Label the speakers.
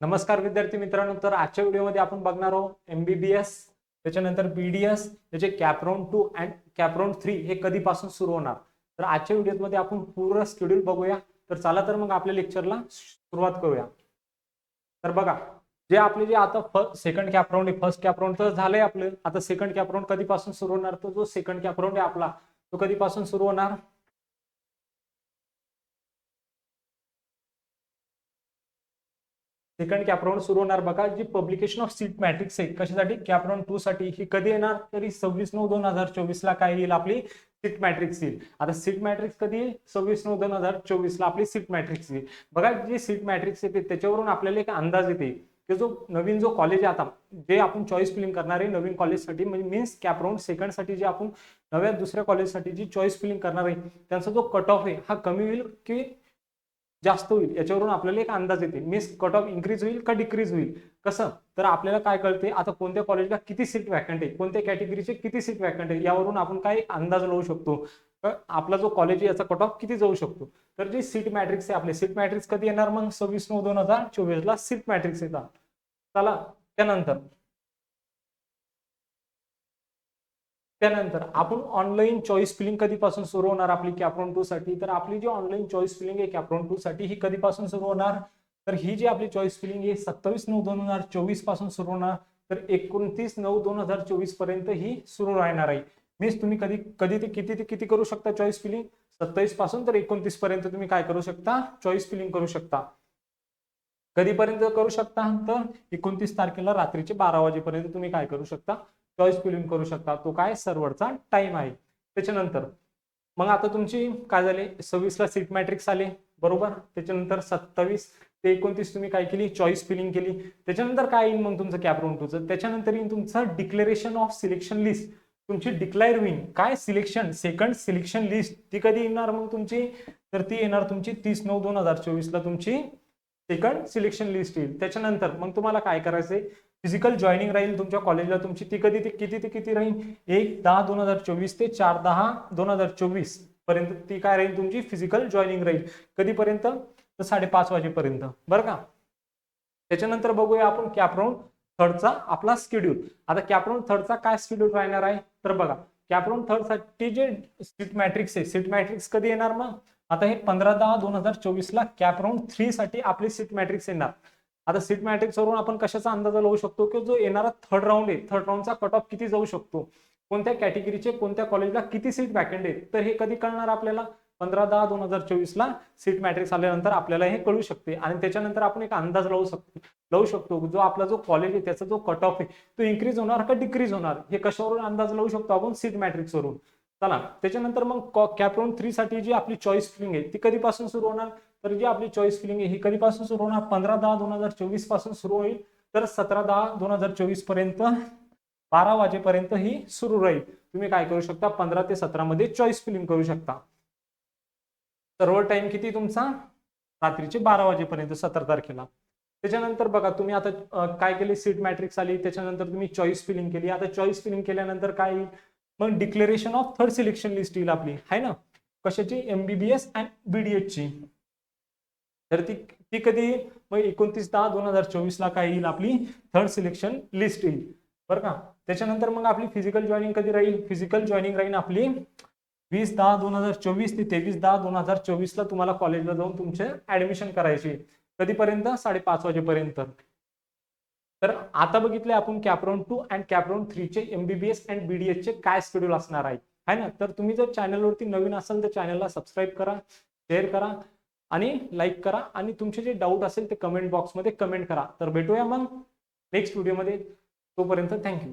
Speaker 1: नमस्कार विद्यार्थी मित्रांनो तर आजच्या व्हिडिओमध्ये आपण बघणार आहोत एमबीबीएस त्याच्यानंतर बीडीएस त्याचे CAP round two and CAP round three हे कधीपासून सुरू होणार? तर आजच्या व्हिडिओमध्ये आपण पूर्ण शेड्यूल बघूया. तर चला तर मग आपल्या लेक्चरला सुरुवात करूया. तर बघा जे आपले जे आता फर्स्ट सेकंड कॅपराउंड आहे फर्स्ट कॅप्रॉन तर झालंय आपलं. आता सेकंड कॅपराउंड कधीपासून सुरू होणार? तर जो सेकंड कॅपराउंड आहे आपला तो कधीपासून सुरू होणार? सेकंड कॅप्रॉन सुरू होणार. बघा जी पब्लिकेशन ऑफ सीट मॅट्रिक्स आहे कशासाठी? कॅप्रॉन टू साठी. ही कधी येणार? तरी सव्वीस नऊ दोन हजार चोवीस ला काय येईल आपली? सीट मॅट्रिक्स येईल. आता सीट मॅट्रिक्स कधी येईल? सव्वीस नऊ दोन हजार चोवीस ला आपली सीट मॅट्रिक्स येईल. बघा जी सीट मॅट्रिक्स येते त्याच्यावरून आपल्याला एक अंदाज येते की जो नवीन जो कॉलेज आहे आता जे आपण चॉईस फिलिंग करणार आहे नवीन कॉलेजसाठी म्हणजे मीन्स कॅप्रॉन सेकंडसाठी जे आपण नव्या दुसऱ्या कॉलेजसाठी जी चॉईस फिलिंग करणार आहे त्यांचा जो कट ऑफ आहे हा कमी होईल की जास्त होईल. याच्यावरून आपल्याला एक अंदाज येते. मीन्स कट ऑफ इन्क्रीज होईल का डिक्रीज होईल? कसं? तर आपल्याला काय कळते? आता कोणत्या कॉलेजला किती सीट वॅकंट आहे कोणत्या कॅटेगरीचे किती सीट वॅकंट आहे यावरून आपण काय अंदाज लावू शकतो? आपला जो कॉलेज आहे याचा कट ऑफ किती जाऊ शकतो? तर जे सीट मॅट्रिक्स आहे आपले सीट मॅट्रिक्स कधी येणार मग? सव्वीस नऊ दोन हजार चोवीसला सीट मॅट्रिक्स येतात. चला त्यानंतर. त्यानंतर आपण ऑनलाईन चॉईस फिलिंग कधीपासून सुरू होणार आपली कॅप्रॉन टू साठी? तर आपली जी ऑनलाईन चॉईस फिलिंग आहे कॅप्रॉन टू साठी ही कधीपासून सुरू होणार? तर ही जी आपली चॉईस फिलिंग आहे सत्तावीस नऊ दोन हजार चोवीसपासून सुरू होणार. तर एकोणतीस नऊ दोन हजार चोवीसपर्यंत ही सुरू राहणार आहे. मीन्स तुम्ही कधी कधी ते किती ते किती करू शकता चॉईस फिलिंग सत्तावीसपासून तर एकोणतीस पर्यंत तुम्ही काय करू शकता? चॉईस फिलिंग करू शकता. कधीपर्यंत करू शकता? तर एकोणतीस तारखेला रात्रीचे बारा वाजेपर्यंत तुम्ही काय करू शकता? चॉईस फिलिंग करू शकता. तो काय? सर्व्हरचा टाइम आहे. त्याच्यानंतर मग आता तुमची काय झाले? सव्वीसला सीट मॅट्रिक्स आले. बरोबर? त्याच्यानंतर सत्तावीस ते एकोणतीस तुम्ही काय केली? चॉईस फिलिंग केली. त्याच्यानंतर काय येईल मग तुमचं कॅपराऊंड टूचं त्याच्यानंतर येईल तुमचं डिक्लेरेशन ऑफ सिलेक्शन लिस्ट तुमची डिक्लेअर होईल काय? सिलेक्शन सेकंड सिलेक्शन लिस्ट ती कधी येणार मग तुमची? तर ती येणार तुमची तीस नऊ दोन हजार चोवीसला तुमची सेकंड सिलेक्शन लिस्ट येईल. त्याच्यानंतर मग तुम्हाला काय करायचंय? फिजिकल जॉईनिंग राहील तुमच्या कॉलेजला तुमची ती कधी ते किती ते किती राहील? एक दहा दोन हजार चोवीस ते चार दहा दोन हजार चोवीसपर्यंत ती काय राहील तुमची? फिजिकल जॉईनिंग राहील. कधीपर्यंत? तर साडेपाच वाजेपर्यंत. बरं का? त्याच्यानंतर बघूया आपण कॅप्रॉन थर्डचा आपला स्केड्यूल आता कॅप्रॉन थर्डचा काय स्केड्यूल राहणार आहे? तर बघा कॅप्रॉन थर्डसाठी जे सीट मॅट्रिक्स आहे सीट मॅट्रिक्स कधी येणार मग? आता हे पंधरा दहा दोन हजार चोवीसला कॅप राऊंड थ्री साठी आपली सीट मॅट्रिक्स येणार. आता सीट मॅट्रिक्स वरून आपण कशाचा अंदाज लावू शकतो? की जो येणारा थर्ड राऊंड आहे थर्ड राऊंडचा कट ऑफ किती जाऊ शकतो? कोणत्या कॅटेगरीचे कोणत्या कॉलेजला किती सीट वॅकंट आहेत? तर हे कधी कळणार आपल्याला? पंधरा दहा दोन हजार चोवीसला सीट मॅट्रिक्स आल्यानंतर आपल्याला हे कळू शकते. आणि त्याच्यानंतर आपण एक अंदाज लावू शकतो लावू शकतो जो आपला जो कॉलेज आहे त्याचा जो कट ऑफ आहे तो इन्क्रीज होणार का डिक्रीज होणार? हे कशावरून अंदाज लावू शकतो आपण? सीट मॅट्रिक्सवरून चला त्याच्यानंतर मग कॅप्रॉन थ्री साठी जी आपली चॉईस फिलिंग आहे ती कधीपासून सुरू होणार? तर जी आपली चॉईस फिलिंग आहे ही कधीपासून सुरू होणार? पंधरा दहा दोन हजार चोवीसपासून सुरू होईल. तर सतरा दहा दोन हजार चोवीसपर्यंत बारा वाजेपर्यंत ही सुरू राहील. तुम्ही काय करू शकता? पंधरा ते सतरा मध्ये चॉईस फिलिंग करू शकता. सर्व टाइम किती तुमचा? रात्रीचे बारा वाजेपर्यंत सतरा तारखेला. त्याच्यानंतर बघा तुम्ही आता काय केले? सीट मॅट्रिक्स आली. त्याच्यानंतर तुम्ही चॉईस फिलिंग केली. आता चॉईस फिलिंग केल्यानंतर काय येईल? मग declaration of third selection list येईल आपली. आहे ना? कशाची? एमबीबीएस अँड बीडीएच ची. तर ती ती कधी? मग एकोणतीस दहा दोन हजार चोवीस ला काय येईल आपली? थर्ड सिलेक्शन लिस्ट येईल. बरं का? त्याच्यानंतर मग आपली फिजिकल जॉईनिंग कधी राहील? फिजिकल जॉईनिंग राहील आपली वीस दहा दोन हजार चोवीस ते तेवीस दहा दोन हजार चोवीसला तुम्हाला कॉलेजला जाऊन तुमचे ऍडमिशन करायचे. कधीपर्यंत? साडेपाच वाजेपर्यंत. तर आता बघितले आपण CAP round two and CAP round थ्रीचे MBBS and बीडीएसचे काय शेड्यूल असणार आहे. है ना? तर तुम्ही जर चॅनलवरती नवीन असाल तर चॅनलला सबस्क्राईब करा शेअर करा आणि लाईक करा आणि तुमचे जे डाऊट असेल ते कमेंट बॉक्समध्ये कमेंट करा. तर भेटूया मग नेक्स्ट व्हिडिओमध्ये तोपर्यंत थँक्यू